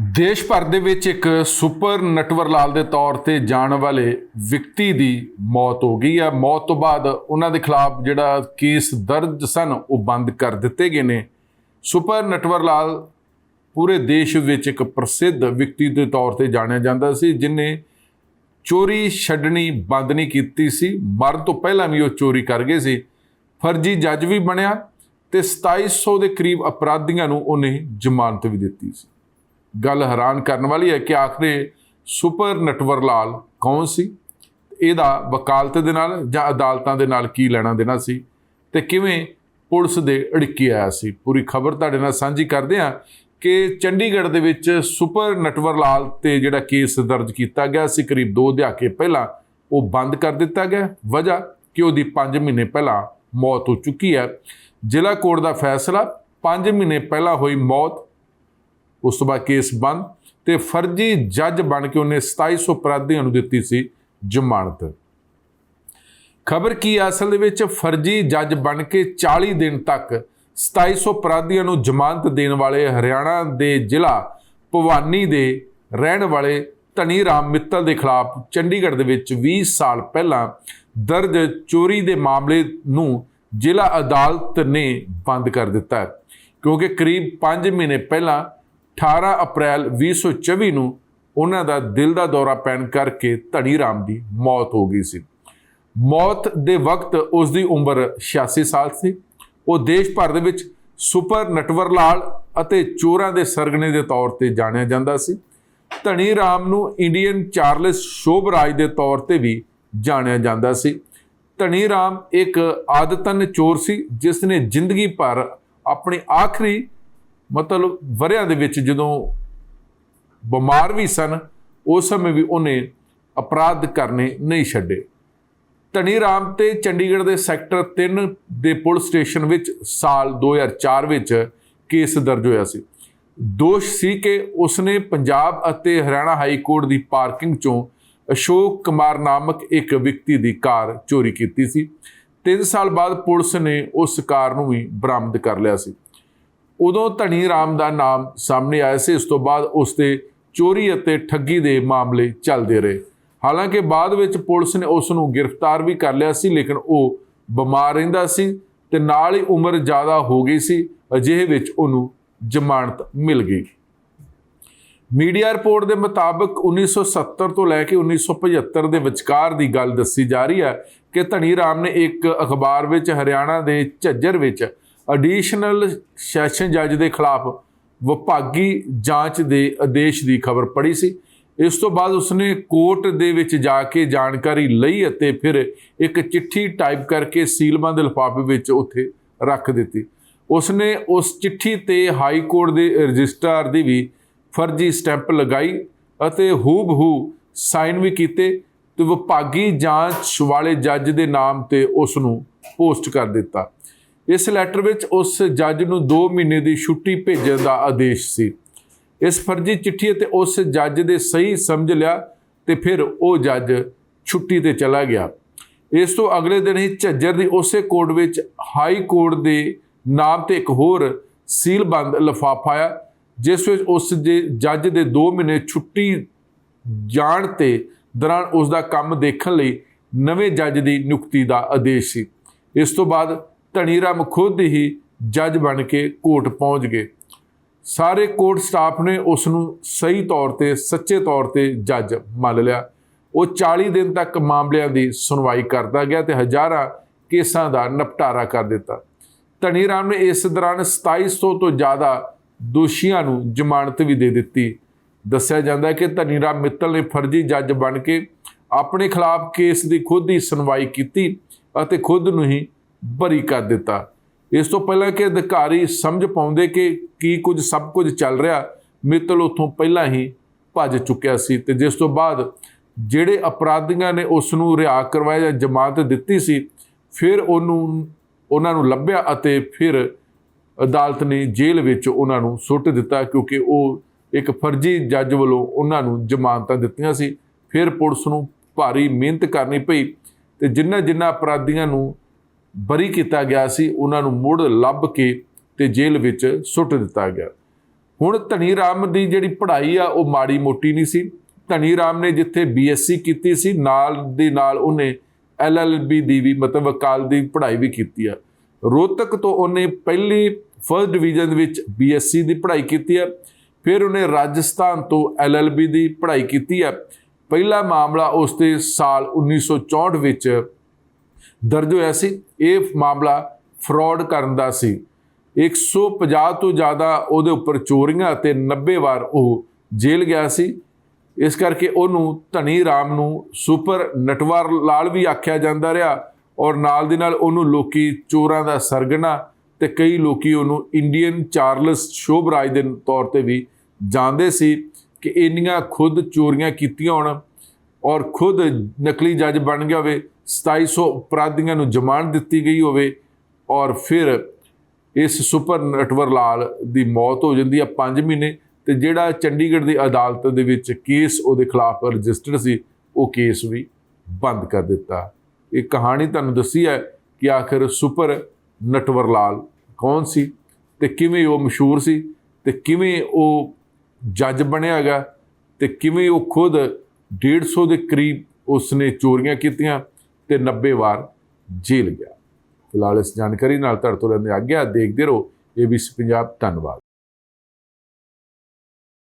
ਦੇਸ਼ ਭਰ ਦੇ ਵਿੱਚ ਇੱਕ ਸੁਪਰ ਨਟਵਰ ਲਾਲ ਦੇ ਤੌਰ ਤੇ ਜਾਣ ਵਾਲੇ ਵਿਅਕਤੀ ਦੀ ਮੌਤ ਹੋ ਗਈ ਹੈ ਮੌਤ ਤੋਂ ਬਾਅਦ ਉਹਨਾਂ ਦੇ ਖਿਲਾਫ ਜਿਹੜਾ ਕੇਸ ਦਰਜ ਸਨ, ਉਹ ਬੰਦ ਕਰ ਦਿੱਤੇ ਗਏ ਨੇ। ਸੁਪਰ ਨਟਵਰ ਲਾਲ ਪੂਰੇ ਦੇਸ਼ ਵਿੱਚ ਇੱਕ ਪ੍ਰਸਿੱਧ ਵਿਅਕਤੀ ਦੇ ਤੌਰ ਤੇ ਜਾਣਿਆ ਜਾਂਦਾ ਸੀ, ਜਿਨੇ ਚੋਰੀ ਛੱਡਣੀ ਬੰਦ ਨਹੀਂ ਕੀਤੀ ਸੀ। ਮਰਨ ਤੋਂ ਪਹਿਲਾਂ ਵੀ ਉਹ ਚੋਰੀ ਕਰ ਗਏ ਸੀ। ਫਰਜ਼ੀ ਜੱਜ ਵੀ ਬਣਿਆ ਤੇ 2700 ਦੇ ਕਰੀਬ ਅਪਰਾਧੀਆਂ ਨੂੰ ਉਹਨੇ ਜ਼ਮਾਨਤ ਵੀ ਦਿੱਤੀ ਸੀ। ਗੱਲ ਹੈਰਾਨ ਕਰਨ ਵਾਲੀ ਹੈ ਕਿ ਆਖਰੇ ਸੁਪਰ ਨਟਵਰ ਲਾਲ ਕੌਣ ਸੀ? ਇਹਦਾ ਵਕਾਲਤ ਦੇ ਨਾਲ ਜਾਂ ਅਦਾਲਤਾਂ ਦੇ ਨਾਲ ਕੀ ਲੈਣਾ ਦੇਣਾ ਸੀ? ਤੇ ਕਿਵੇਂ ਪੁਲਿਸ ਦੇ ਅੜਿੱਕੇ ਆਇਆ ਸੀ? ਪੂਰੀ ਖਬਰ ਤੁਹਾਡੇ ਨਾਲ ਸਾਂਝੀ ਕਰਦੇ ਹਾਂ ਕਿ ਚੰਡੀਗੜ੍ਹ ਦੇ ਵਿੱਚ ਸੁਪਰ ਨਟਵਰ ਲਾਲ ਤੇ ਜਿਹੜਾ ਕੇਸ ਦਰਜ ਕੀਤਾ ਗਿਆ ਸੀ, ਕਰੀਬ 2 ਦਹਾਕੇ ਪਹਿਲਾਂ, ਉਹ ਬੰਦ ਕਰ ਦਿੱਤਾ ਗਿਆ। ਵਜ੍ਹਾ ਕਿ ਉਹਦੀ 5 ਮਹੀਨੇ ਪਹਿਲਾਂ ਮੌਤ ਹੋ ਚੁੱਕੀ ਹੈ। ਜ਼ਿਲ੍ਹਾ ਕੋਰਟ ਦਾ ਫੈਸਲਾ 5 ਮਹੀਨੇ ਪਹਿਲਾਂ ਹੋਈ ਮੌਤ ਉਸ ਤੋਂ ਬਾਅਦ ਕੇਸ ਬੰਦ ਤੇ ਫਰਜ਼ੀ ਜੱਜ ਬਣ ਕੇ ਉਹਨੇ 2700 ਅਪਰਾਧੀਆਂ ਨੂੰ ਦਿੱਤੀ ਸੀ ਜ਼ਮਾਨਤ। ਖਬਰ ਕੀ ਹੈ ਅਸਲ ਦੇ ਵਿੱਚ ਫਰਜ਼ੀ ਜੱਜ ਬਣ ਕੇ 40 ਦਿਨ ਤੱਕ 2700 ਅਪਰਾਧੀਆਂ ਨੂੰ ਜ਼ਮਾਨਤ ਦੇਣ ਵਾਲੇ ਹਰਿਆਣਾ ਦੇ ਜ਼ਿਲ੍ਹਾ ਭਵਾਨੀ ਦੇ ਰਹਿਣ ਵਾਲੇ ਧਨੀ ਰਾਮ ਮਿੱਤਲ ਦੇ ਖਿਲਾਫ ਚੰਡੀਗੜ੍ਹ ਦੇ ਵਿੱਚ 20 ਸਾਲ ਪਹਿਲਾਂ ਦਰਜ ਚੋਰੀ ਦੇ ਮਾਮਲੇ ਨੂੰ ਜ਼ਿਲ੍ਹਾ ਅਦਾਲਤ ਨੇ ਬੰਦ ਕਰ ਦਿੱਤਾ ਕਿਉਂਕਿ ਕਰੀਬ 5 ਮਹੀਨੇ ਪਹਿਲਾਂ 18 ਅਪ੍ਰੈਲ 2024 ਨੂੰ ਉਹਨਾਂ ਦਾ ਦਿਲ ਦਾ ਦੌਰਾ ਪੈਣ ਕਰਕੇ ਧਨੀ ਰਾਮ ਦੀ ਮੌਤ ਹੋ ਗਈ ਸੀ। ਮੌਤ ਦੇ ਵਕਤ ਉਸ ਦੀ ਉਮਰ 86 ਸਾਲ ਸੀ। ਉਹ ਦੇਸ਼ ਭਰ ਦੇ ਵਿੱਚ ਸੁਪਰ ਨਟਵਰ ਲਾਲ ਅਤੇ ਚੋਰਾਂ ਦੇ ਸਰਗਨੇ ਦੇ ਤੌਰ ਤੇ ਜਾਣਿਆ ਜਾਂਦਾ ਸੀ। ਧਨੀ ਰਾਮ ਨੂੰ ਇੰਡੀਅਨ ਚਾਰਲਸ ਸ਼ੋਭਰਾਜ ਦੇ ਤੌਰ ਤੇ ਵੀ ਜਾਣਿਆ ਜਾਂਦਾ ਸੀ। ਧਨੀ ਰਾਮ ਇੱਕ ਆਦਤਨ ਚੋਰ ਸੀ ਜਿਸ ਨੇ ਜ਼ਿੰਦਗੀ ਭਰ ਆਪਣੀ ਆਖਰੀ ਮਤਲਬ ਵਰਿਆਂ ਦੇ ਵਿੱਚ ਜਦੋਂ ਬਿਮਾਰ ਵੀ ਸਨ, ਉਸ ਸਮੇਂ ਵੀ ਉਹਨੇ ਅਪਰਾਧ ਕਰਨੇ ਨਹੀਂ ਛੱਡੇ। ਧਨੀ ਰਾਮ ਤੇ ਚੰਡੀਗੜ੍ਹ ਦੇ ਸੈਕਟਰ 3 ਦੇ ਪੁਲਿਸ ਸਟੇਸ਼ਨ ਵਿੱਚ ਸਾਲ 2004 ਵਿੱਚ ਕੇਸ ਦਰਜ ਹੋਇਆ ਸੀ। ਦੋਸ਼ ਸੀ ਕਿ ਉਸਨੇ ਪੰਜਾਬ ਅਤੇ ਹਰਿਆਣਾ ਹਾਈ ਕੋਰਟ ਦੀ ਪਾਰਕਿੰਗ ਚੋਂ ਅਸ਼ੋਕ ਕੁਮਾਰ ਨਾਮਕ ਇੱਕ ਵਿਅਕਤੀ ਦੀ ਕਾਰ ਚੋਰੀ ਕੀਤੀ ਸੀ। 3 ਸਾਲ ਬਾਅਦ ਪੁਲਿਸ ਨੇ ਉਸ ਕਾਰ ਨੂੰ ਵੀ ਬਰਾਮਦ ਕਰ ਲਿਆ ਸੀ। ਉਦੋਂ ਧਨੀ ਰਾਮ ਦਾ ਨਾਮ ਸਾਹਮਣੇ ਆਇਆ ਸੀ। ਇਸ ਤੋਂ ਬਾਅਦ ਉਸ ਤੇ ਚੋਰੀ ਅਤੇ ਠੱਗੀ ਦੇ ਮਾਮਲੇ ਚੱਲਦੇ ਰਹੇ। ਹਾਲਾਂਕਿ ਬਾਅਦ ਵਿੱਚ ਪੁਲਿਸ ਨੇ ਉਸ ਨੂੰ ਗ੍ਰਿਫਤਾਰ ਵੀ ਕਰ ਲਿਆ ਸੀ, ਲੇਕਿਨ ਉਹ ਬਿਮਾਰ ਰਹਿੰਦਾ ਸੀ ਤੇ ਨਾਲ ਹੀ ਉਮਰ ਜ਼ਿਆਦਾ ਹੋ ਗਈ ਸੀ। ਅਜਿਹੇ ਵਿੱਚ ਉਹਨੂੰ ਜ਼ਮਾਨਤ ਮਿਲ ਗਈ। ਮੀਡੀਆ ਰਿਪੋਰਟ ਦੇ ਮੁਤਾਬਕ 1970 ਤੋਂ ਲੈ ਕੇ 1975 ਦੇ ਵਿਚਕਾਰ ਦੀ ਗੱਲ ਦੱਸੀ ਜਾ ਰਹੀ ਹੈ ਕਿ ਧਨੀ ਰਾਮ ਨੇ ਇੱਕ ਅਖਬਾਰ ਵਿੱਚ ਹਰਿਆਣਾ ਦੇ ਝੱਜਰ ਵਿੱਚ ਐਡੀਸ਼ਨਲ ਸੈਸ਼ਨ ਜੱਜ ਦੇ ਖਿਲਾਫ ਵਿਭਾਗੀ ਜਾਂਚ ਦੇ ਆਦੇਸ਼ ਦੀ ਖਬਰ ਪੜ੍ਹੀ ਸੀ। ਇਸ ਤੋਂ ਬਾਅਦ ਉਸਨੇ ਕੋਰਟ ਦੇ ਵਿੱਚ ਜਾ ਕੇ ਜਾਣਕਾਰੀ ਲਈ ਅਤੇ ਫਿਰ ਇੱਕ ਚਿੱਠੀ ਟਾਈਪ ਕਰਕੇ ਸੀਲਬੰਦ ਲਿਫਾਫੇ ਵਿੱਚ ਉੱਥੇ ਰੱਖ ਦਿੱਤੀ। ਉਸਨੇ ਉਸ ਚਿੱਠੀ ਤੇ ਹਾਈ ਕੋਰਟ ਦੇ ਰਜਿਸਟਰਾਰ ਦੀ ਵੀ ਫਰਜ਼ੀ ਸਟੈਂਪ ਲਗਾਈ ਅਤੇ ਹੂਬਹੂ ਸਾਈਨ ਵੀ ਕੀਤੇ ਤੇ ਵਿਭਾਗੀ ਜਾਂਚ ਵਾਲੇ ਜੱਜ ਦੇ ਨਾਮ ਤੇ ਉਸ ਨੂੰ ਪੋਸਟ ਕਰ ਦਿੱਤਾ। ਇਸ ਲੈਟਰ ਵਿੱਚ ਉਸ ਜੱਜ ਨੂੰ 2 ਮਹੀਨੇ ਦੀ ਛੁੱਟੀ ਭੇਜਣ ਦਾ ਆਦੇਸ਼ ਸੀ। ਇਸ ਫਰਜ਼ੀ ਚਿੱਠੀ ਅਤੇ ਉਸ ਜੱਜ ਦੇ ਸਹੀ ਸਮਝ ਲਿਆ ਤੇ ਫਿਰ ਉਹ ਜੱਜ ਛੁੱਟੀ ਤੇ ਚਲਾ ਗਿਆ। ਇਸ ਤੋਂ ਅਗਲੇ ਦਿਨ ਹੀ ਝੱਜਰ ਦੀ ਉਸੇ ਕੋਰਟ ਵਿੱਚ ਹਾਈ ਕੋਰਟ ਦੇ ਨਾਮ ਤੇ ਇੱਕ ਹੋਰ ਸੀਲਬੰਦ ਲਿਫਾਫਾ ਆਇਆ, ਜਿਸ ਵਿੱਚ ਉਸ ਦੇ ਜੱਜ ਦੇ 2 ਮਹੀਨੇ ਛੁੱਟੀ ਜਾਣ ਤੇ ਦੌਰਾਨ ਉਸ ਦਾ ਕੰਮ ਦੇਖਣ ਲਈ ਨਵੇਂ ਜੱਜ ਦੀ ਨਿਯੁਕਤੀ ਦਾ ਆਦੇਸ਼ ਸੀ। ਇਸ ਤੋਂ ਬਾਅਦ ਧਨੀ ਰਾਮ ਖੁਦ ਹੀ ਜੱਜ ਬਣ ਕੇ ਕੋਰਟ ਪਹੁੰਚ ਗਏ। ਸਾਰੇ ਕੋਰਟ ਸਟਾਫ ਨੇ ਉਸ ਨੂੰ ਸਹੀ ਤੌਰ ਤੇ, ਸੱਚੇ ਤੌਰ ਤੇ ਜੱਜ ਮੰਨ ਲਿਆ। ਉਹ 40 ਦਿਨ ਤੱਕ ਮਾਮਲਿਆਂ ਦੀ ਸੁਣਵਾਈ ਕਰਦਾ ਗਿਆ ਤੇ ਹਜ਼ਾਰਾਂ ਕੇਸਾਂ ਦਾ ਨਿਪਟਾਰਾ ਕਰ ਦਿੱਤਾ। ਧਨੀ ਰਾਮ ਨੇ ਇਸ ਦੌਰਾਨ 2700 ਤੋਂ ਜ਼ਿਆਦਾ ਦੋਸ਼ੀਆਂ ਨੂੰ ਜ਼ਮਾਨਤ ਵੀ ਦੇ ਦਿੱਤੀ। ਦੱਸਿਆ ਜਾਂਦਾ ਹੈ ਕਿ ਧਨੀ ਰਾਮ ਮਿੱਤਲ ਨੇ ਫਰਜ਼ੀ ਜੱਜ ਬਣ ਕੇ ਆਪਣੇ ਖਿਲਾਫ ਕੇਸ ਦੀ ਖੁਦ ਹੀ ਸੁਣਵਾਈ ਕੀਤੀ ਅਤੇ ਖੁਦ ਨੂੰ ਹੀ ਬਰੀ ਕਰ ਦਿੱਤਾ। ਇਸ ਤੋਂ ਪਹਿਲਾਂ ਕਿ ਅਧਿਕਾਰੀ ਸਮਝ ਪਾਉਂਦੇ ਕਿ ਕੀ ਕੁਝ ਸਭ ਕੁਝ ਚੱਲ ਰਿਹਾ, ਮਿੱਤਲ ਉਥੋਂ ਪਹਿਲਾਂ ਹੀ ਭੱਜ ਚੁੱਕਿਆ ਸੀ ਤੇ ਜਿਸ ਤੋਂ ਬਾਅਦ ਜਿਹੜੇ ਅਪਰਾਧੀਆਂ ਨੇ ਉਸ ਨੂੰ ਰਿਹਾ ਕਰਵਾਇਆ ਜਾਂ ਜ਼ਮਾਨਤ ਦਿੱਤੀ ਸੀ, ਫਿਰ ਉਹਨੂੰ, ਉਹਨਾਂ ਨੂੰ ਲੱਭਿਆ ਅਤੇ ਫਿਰ ਅਦਾਲਤ ਨੇ ਜੇਲ੍ਹ ਵਿੱਚ ਉਹਨਾਂ ਨੂੰ ਸੁੱਟ ਦਿੱਤਾ ਕਿਉਂਕਿ ਉਹ ਇੱਕ ਫਰਜ਼ੀ ਜੱਜ ਵੱਲੋਂ ਉਹਨਾਂ ਨੂੰ ਜ਼ਮਾਨਤਾਂ ਦਿੱਤੀਆਂ ਸੀ। ਫਿਰ ਪੁਲਿਸ ਨੂੰ ਭਾਰੀ ਮਿਹਨਤ ਕਰਨੀ ਪਈ ਤੇ ਜਿੰਨਾ ਜਿੰਨਾ ਅਪਰਾਧੀਆਂ ਨੂੰ ਬਰੀ ਕੀਤਾ ਗਿਆ ਸੀ, ਉਹਨਾਂ ਨੂੰ ਮੁੜ ਲੱਭ ਕੇ ਤੇ ਜੇਲ੍ਹ ਵਿੱਚ ਸੁੱਟ ਦਿੱਤਾ ਗਿਆ। ਹੁਣ ਧਨੀ ਰਾਮ ਦੀ ਜਿਹੜੀ ਪੜ੍ਹਾਈ ਆ, ਉਹ ਮਾੜੀ ਮੋਟੀ ਨਹੀਂ ਸੀ। ਧਨੀ ਰਾਮ ਨੇ ਜਿੱਥੇ ਬੀਐਸਸੀ ਕੀਤੀ ਸੀ, ਨਾਲ ਦੀ ਨਾਲ ਉਹਨੇ ਐਲਐਲਬੀ ਦੀ ਵੀ ਮਤਲਬ ਵਕਾਲ ਦੀ ਪੜ੍ਹਾਈ ਵੀ ਕੀਤੀ ਆ। ਰੋਹਤਕ ਤੋਂ ਉਹਨੇ ਪਹਿਲੀ ਫਰਸਟ ਡਿਵੀਜ਼ਨ ਵਿੱਚ ਬੀਐਸਸੀ ਦੀ ਪੜ੍ਹਾਈ ਕੀਤੀ ਆ। ਫਿਰ ਉਹਨੇ ਰਾਜਸਥਾਨ ਤੋਂ ਐਲਐਲਬੀ ਦੀ ਪੜ੍ਹਾਈ ਕੀਤੀ ਆ। ਪਹਿਲਾ ਮਾਮਲਾ ਉਸ ਦੇ ਸਾਲ 1964 ਵਿੱਚ ਦਰਜ ਹੋਇਆ ਸੀ। ਇਹ ਮਾਮਲਾ ਫਰਾਡ ਕਰਨ ਦਾ ਸੀ। 150 ਤੋਂ ਜ਼ਿਆਦਾ ਉਹਦੇ ਉੱਪਰ ਚੋਰੀਆਂ ਅਤੇ 90 ਵਾਰ ਉਹ ਜੇਲ੍ਹ ਗਿਆ ਸੀ। ਇਸ ਕਰਕੇ ਉਹਨੂੰ ਧਨੀ ਰਾਮ ਨੂੰ ਸੁਪਰ ਨਟਵਰ ਲਾਲ ਵੀ ਆਖਿਆ ਜਾਂਦਾ ਰਿਹਾ ਔਰ ਨਾਲ ਦੀ ਨਾਲ ਉਹਨੂੰ ਲੋਕੀ ਚੋਰਾਂ ਦਾ ਸਰਗਣਾ ਤੇ ਕਈ ਲੋਕੀ ਉਹਨੂੰ ਇੰਡੀਅਨ ਚਾਰਲਸ ਸ਼ੋਭਰਾਜ ਦੇ ਤੌਰ ਤੇ ਵੀ ਜਾਣਦੇ ਸੀ ਕਿ ਇੰਨੀਆਂ ਖੁਦ ਚੋਰੀਆਂ ਕੀਤੀਆਂ ਹੋਣ ਔਰ ਖੁਦ ਨਕਲੀ ਜੱਜ ਬਣ ਗਿਆ ਹੋਵੇ 2700 ਅਪਰਾਧੀਆਂ ਨੂੰ ਜ਼ਮਾਨਤ ਦਿੱਤੀ ਗਈ ਹੋਵੇ ਔਰ ਫਿਰ ਇਸ ਸੁਪਰ ਨਟਵਰ ਲਾਲ ਦੀ ਮੌਤ ਹੋ ਜਾਂਦੀ ਆ 5 ਮਹੀਨੇ ਤੇ ਜਿਹੜਾ ਚੰਡੀਗੜ੍ਹ ਦੀ ਅਦਾਲਤ ਦੇ ਵਿੱਚ ਕੇਸ ਉਹਦੇ ਖਿਲਾਫ ਰਜਿਸਟਰਡ ਸੀ, ਉਹ ਕੇਸ ਵੀ ਬੰਦ ਕਰ ਦਿੱਤਾ। ਇਹ ਕਹਾਣੀ ਤੁਹਾਨੂੰ ਦੱਸੀ ਹੈ ਕਿ ਆਖਰ ਸੁਪਰ ਨਟਵਰ ਲਾਲ ਕੌਣ ਸੀ ਤੇ ਕਿਵੇਂ ਉਹ ਮਸ਼ਹੂਰ ਸੀ ਤੇ ਕਿਵੇਂ ਉਹ ਜੱਜ ਬਣਿਆ ਹੈਗਾ ਤੇ ਕਿਵੇਂ ਉਹ ਖੁਦ 150 ਦੇ ਕਰੀਬ ਉਸਨੇ ਚੋਰੀਆਂ ਕੀਤੀਆਂ ਤੇ 90 ਵਾਰ ਜੇਲ੍ਹ ਗਿਆ। ਫਿਲਹਾਲ ਇਸ ਜਾਣਕਾਰੀ ਨਾਲ ਤੁਹਾਡੇ ਤੋਂ ਲੈਂਦੇ ਆਗਿਆ ਦੇਖਦੇ ਰਹੋ। ABC ਪੰਜਾਬ, ਧੰਨਵਾਦ।